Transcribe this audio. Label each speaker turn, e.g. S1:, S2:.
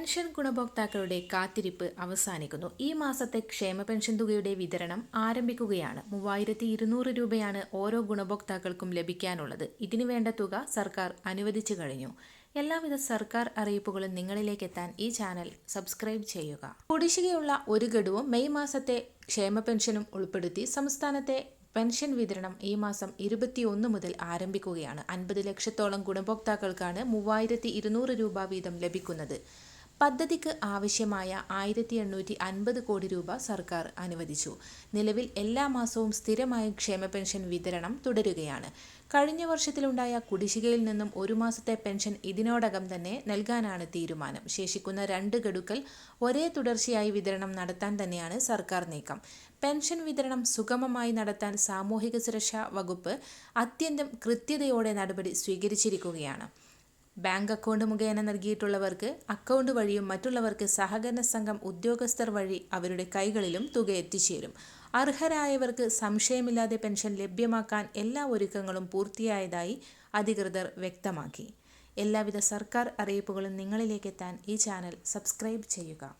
S1: Pension ഗുണഭോക്താക്കളുടെ കാത്തിരിപ്പ് അവസാനിക്കുന്നു. ഈ മാസത്തെ ക്ഷേമ പെൻഷൻ തുകയുടെ വിതരണം ആരംഭിക്കുകയാണ്. മൂവായിരത്തി ഇരുന്നൂറ് രൂപയാണ് ഓരോ ഗുണഭോക്താക്കൾക്കും ലഭിക്കാനുള്ളത്. ഇതിനു വേണ്ട തുക സർക്കാർ അനുവദിച്ചു കഴിഞ്ഞു. എല്ലാവിധ സർക്കാർ അറിയിപ്പുകളും നിങ്ങളിലേക്ക് എത്താൻ ഈ ചാനൽ സബ്സ്ക്രൈബ് ചെയ്യുക. കുടിശ്ശികയുള്ള ഒരു ഗഡുവും മെയ് മാസത്തെ ക്ഷേമ പെൻഷനും ഉൾപ്പെടുത്തി സംസ്ഥാനത്തെ പെൻഷൻ വിതരണം ഈ മാസം ഇരുപത്തിയൊന്ന് മുതൽ ആരംഭിക്കുകയാണ്. അൻപത് ലക്ഷത്തോളം ഗുണഭോക്താക്കൾക്കാണ് മൂവായിരത്തി ഇരുന്നൂറ് രൂപ വീതം ലഭിക്കുന്നത്. പദ്ധതിക്ക് ആവശ്യമായ ആയിരത്തി എണ്ണൂറ്റി അൻപത് കോടി രൂപ സർക്കാർ അനുവദിച്ചു. നിലവിൽ എല്ലാ മാസവും സ്ഥിരമായ ക്ഷേമ പെൻഷൻ വിതരണം തുടരുകയാണ്. കഴിഞ്ഞ വർഷത്തിലുണ്ടായ കുടിശ്ശികയിൽ നിന്നും ഒരു മാസത്തെ പെൻഷൻ ഇതിനോടകം തന്നെ നൽകാനാണ് തീരുമാനം. ശേഷിക്കുന്ന രണ്ട് ഗഡുക്കൾ ഒരേ തുടർച്ചയായി വിതരണം നടത്താൻ തന്നെയാണ് സർക്കാർ നീക്കം. പെൻഷൻ വിതരണം സുഗമമായി നടത്താൻ സാമൂഹിക സുരക്ഷാ വകുപ്പ് അത്യന്തം കൃത്യതയോടെ നടപടി സ്വീകരിച്ചിരിക്കുകയാണ്. ബാങ്ക് അക്കൗണ്ട് മുഖേന നൽകിയിട്ടുള്ളവർക്ക് അക്കൗണ്ട് വഴിയും മറ്റുള്ളവർക്ക് സഹകരണ സംഘം ഉദ്യോഗസ്ഥർ വഴി അവരുടെ കൈകളിലും തുക എത്തിച്ചേരും. അർഹരായവർക്ക് സംശയമില്ലാതെ പെൻഷൻ ലഭ്യമാക്കാൻ എല്ലാ ഒരുക്കങ്ങളും പൂർത്തിയായതായി അധികൃതർ വ്യക്തമാക്കി. എല്ലാവിധ സർക്കാർ അറിയിപ്പുകളും നിങ്ങളിലേക്ക് എത്താൻ ഈ ചാനൽ സബ്സ്ക്രൈബ് ചെയ്യുക.